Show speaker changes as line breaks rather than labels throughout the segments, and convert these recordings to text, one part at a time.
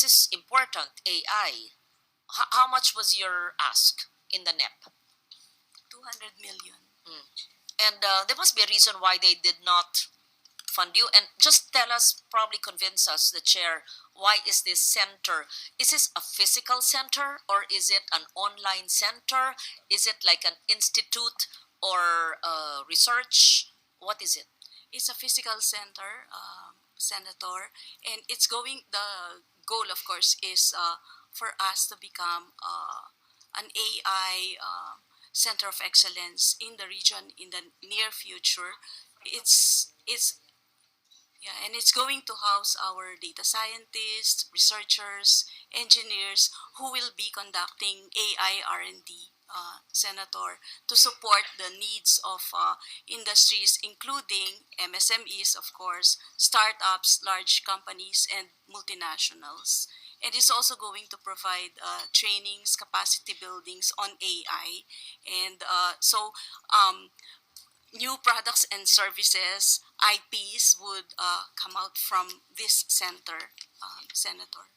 this is important, AI. H- how much was your ask in the NEP?
200 million.
And uh, there must be a reason why they did not fund you. And just tell us, probably convince us, the chair, why is this center? Is this a physical center or is it an online center? Is it like an institute or uh, research? What is it?
It's a physical center, um, Senator, and it's going. The goal, of course, is uh, for us to become uh, an AI uh, center of excellence in the region in the near future. It's it's yeah, and it's going to house our data scientists, researchers, engineers who will be conducting AI R&D, uh, Senator, to support the needs of uh, industries, including MSMEs, of course, startups, large companies, and multinationals. And it's also going to provide uh, trainings, capacity buildings on AI. And uh, so, um, new products and services, IPs, would uh, come out from this center, um, Senator.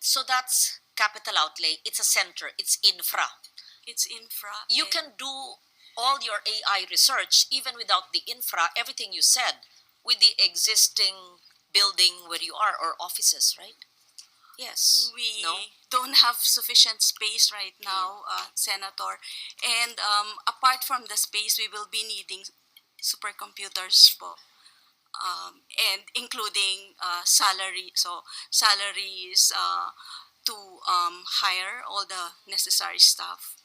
So that's capital outlay. It's a center. It's infra.
It's infra.
You
and-
can do all your AI research even without the infra, everything you said, with the existing building where you are or offices, right? Yes.
We
No?
don't have sufficient space right now, uh, Senator. And um, apart from the space, we will be needing supercomputers po. Um, and including uh, salary, so salaries uh, to um, hire all the necessary staff.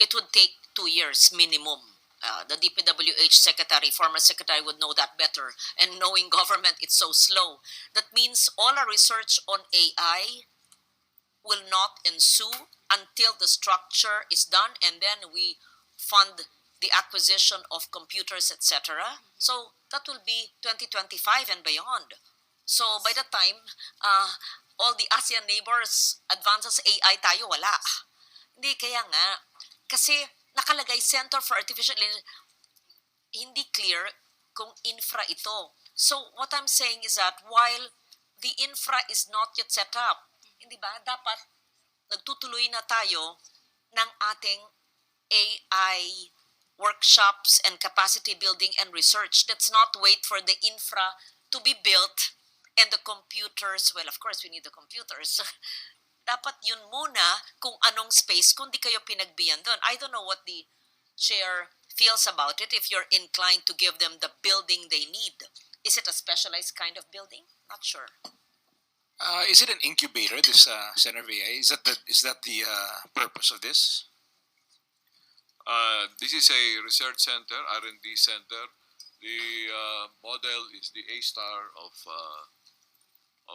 It would take two years minimum. Uh, the DPWH secretary, former secretary, would know that better. And knowing government, it's so slow. That means all our research on AI will not ensue until the structure is done, and then we fund the acquisition of computers, etc. So that will be 2025 and beyond. So by the time uh, all the ASEAN neighbors advances AI tayo, wala. Hindi, kaya nga. Kasi nakalagay Center for Artificial Intelligence, hindi clear kung infra ito. So what I'm saying is that while the infra is not yet set up, hindi ba, dapat nagtutuloy na tayo ng ating AI workshops and capacity building and research. Let's not wait for the infra to be built and the computers, well, of course, we need the computers. Dapat yun muna kung anong space kung di kayo pinagbiyan doon. I don't know what the chair feels about it if you're inclined to give them the building they need. Is it a specialized kind of building? Not sure.
Uh, is it an incubator, this uh, Center AI? Is that the, is that the uh, purpose of this?
Uh, this is a research center, R&D center. The uh, model is the A star of uh,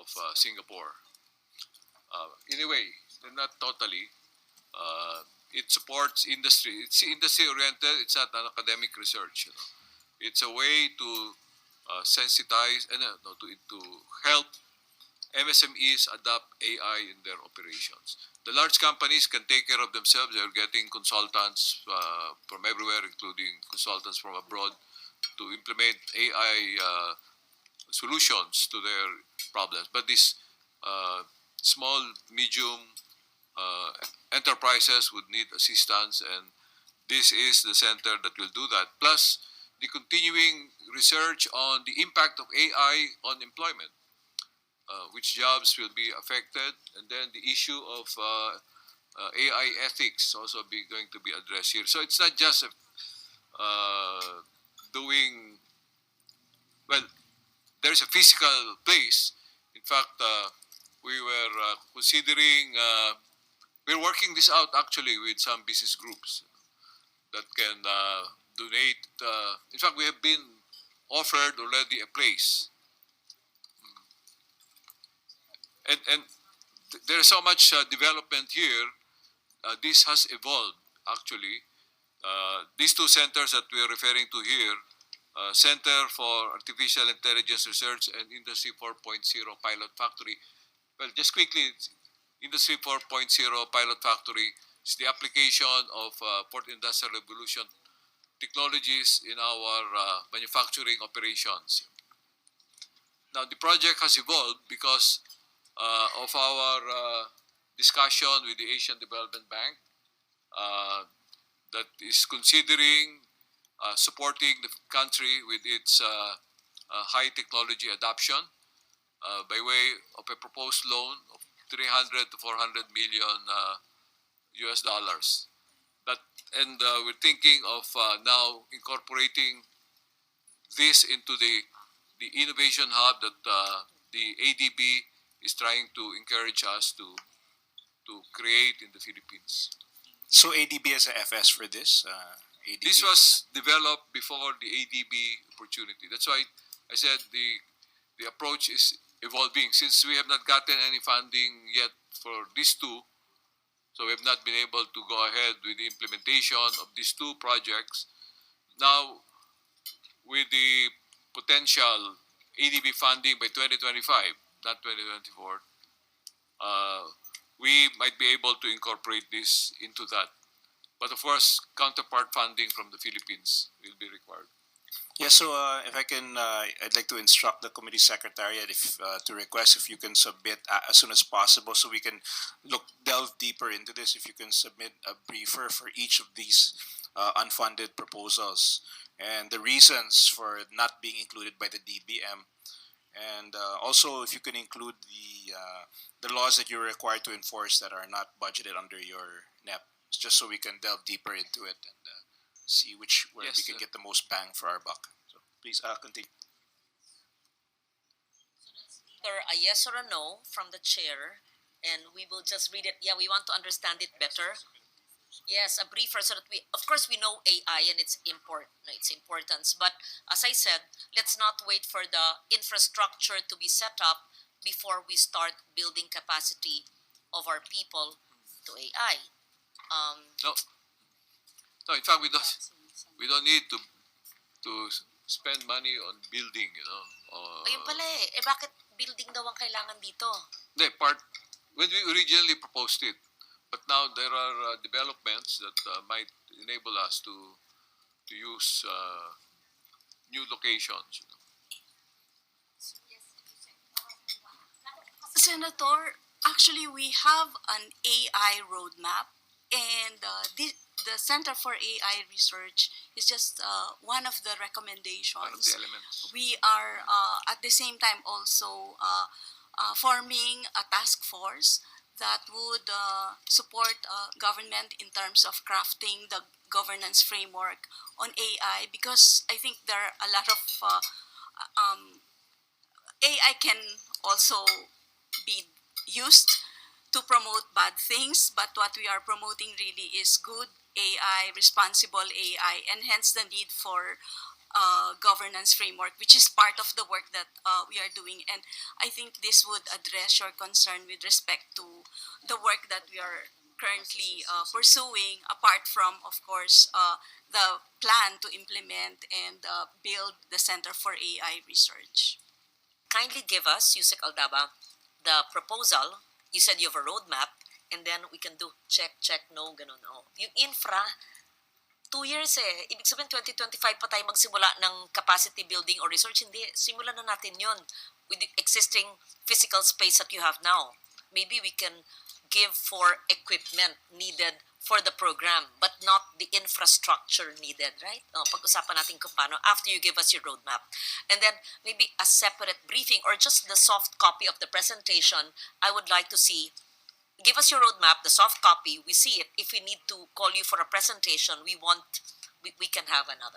of uh, Singapore. Uh, in a way, not totally. Uh, it supports industry. It's industry oriented. It's not an academic research. You know, it's a way to uh, sensitize and uh, no, to to help MSMEs adopt AI in their operations. The large companies can take care of themselves. They're getting consultants uh, from everywhere, including consultants from abroad, to implement AI uh, solutions to their problems. But these uh, small, medium uh, enterprises would need assistance, and this is the center that will do that. Plus, the continuing research on the impact of AI on employment uh, which jobs will be affected, and then the issue of uh, uh, AI ethics also be going to be addressed here. So it's not just uh, doing well. There is a physical place. In fact, uh, we were uh, considering. Uh, we're working this out actually with some business groups that can uh, donate. Uh, in fact, we have been offered already a place and and th- there is so much uh, development here. Uh, this has evolved actually. Uh, these two centers that we are referring to here, uh, Center for Artificial Intelligence Research and Industry 4.0 Pilot Factory. Well, just quickly, Industry 4.0 Pilot Factory is the application of uh, Fourth Industrial Revolution technologies in our uh, manufacturing operations. Now the project has evolved because uh, of our uh, discussion with the Asian Development Bank uh, that is considering uh, supporting the country with its uh, high technology adoption uh, by way of a proposed loan of 300 to 400 million uh, US dollars. That and uh, we're thinking of uh, now incorporating this into the the innovation hub that uh, the ADB is trying to encourage us to to create in the Philippines.
So ADB has a FS for this. Uh, ADB.
This was developed before the ADB opportunity. That's why I said the the approach is evolving since we have not gotten any funding yet for these two. So we have not been able to go ahead with the implementation of these two projects. Now, with the potential ADB funding by 2025, not 2024, uh, we might be able to incorporate this into that. But of course, counterpart funding from the Philippines will be required.
Yeah, so uh, if I can, uh, I'd like to instruct the committee secretariat if uh, to request if you can submit uh, as soon as possible so we can look delve deeper into this. If you can submit a briefer for each of these uh, unfunded proposals and the reasons for not being included by the DBM, and uh, also if you can include the uh, the laws that you're required to enforce that are not budgeted under your NEP, just so we can delve deeper into it and. Uh, see which where
Yes,
we can
sir.
get the most bang for our buck. So please uh, continue.
Either a yes or a no from the chair, and we will just read it. Yeah, we want to understand it better. Yes, a briefer so that we, of course, we know AI and its import, its importance. But as I said, let's not wait for the infrastructure to be set up before we start building capacity of our people to AI. Um,
No, no. In fact, we don't. We don't need to to spend money on building. You know. Uh,
ayun pala eh. Eh bakit building daw ang kailangan dito?
Hindi, part when we originally proposed it, but now there are uh, developments that uh, might enable us to to use uh, new locations. You know.
Senator, actually, we have an AI roadmap, and uh, the, the Center for AI Research is just uh, one of the
One of
recommendations.
the elements.
We are uh, at the same time also uh, uh, forming a task force that would uh, support uh, government in terms of crafting the governance framework on AI because I think there are a lot of uh, um, AI can also be used to promote bad things, but what we are promoting really is good AI, responsible AI, and hence the need for uh, governance framework, which is part of the work that uh, we are doing. And I think this would address your concern with respect to the work that we are currently uh, pursuing, apart from, of course, uh, the plan to implement and uh, build the Center for AI Research.
kindly give us, Yusek Aldaba, the proposal. You said you have a roadmap, and then we can do check, check, no, ganun. Oh. Yung infra, two years eh. Ibig sabihin, 2025 pa tayo magsimula ng capacity building or research. Hindi, simulan na natin yon with the existing physical space that you have now. Maybe we can give for equipment needed for the program, but not the infrastructure needed, right? Oh, pag-usapan natin kung paano after you give us your roadmap. And then maybe a separate briefing or just the soft copy of the presentation, I would like to see give us your roadmap, the soft copy, we see it. If we need to call you for a presentation, we want we, we can have another.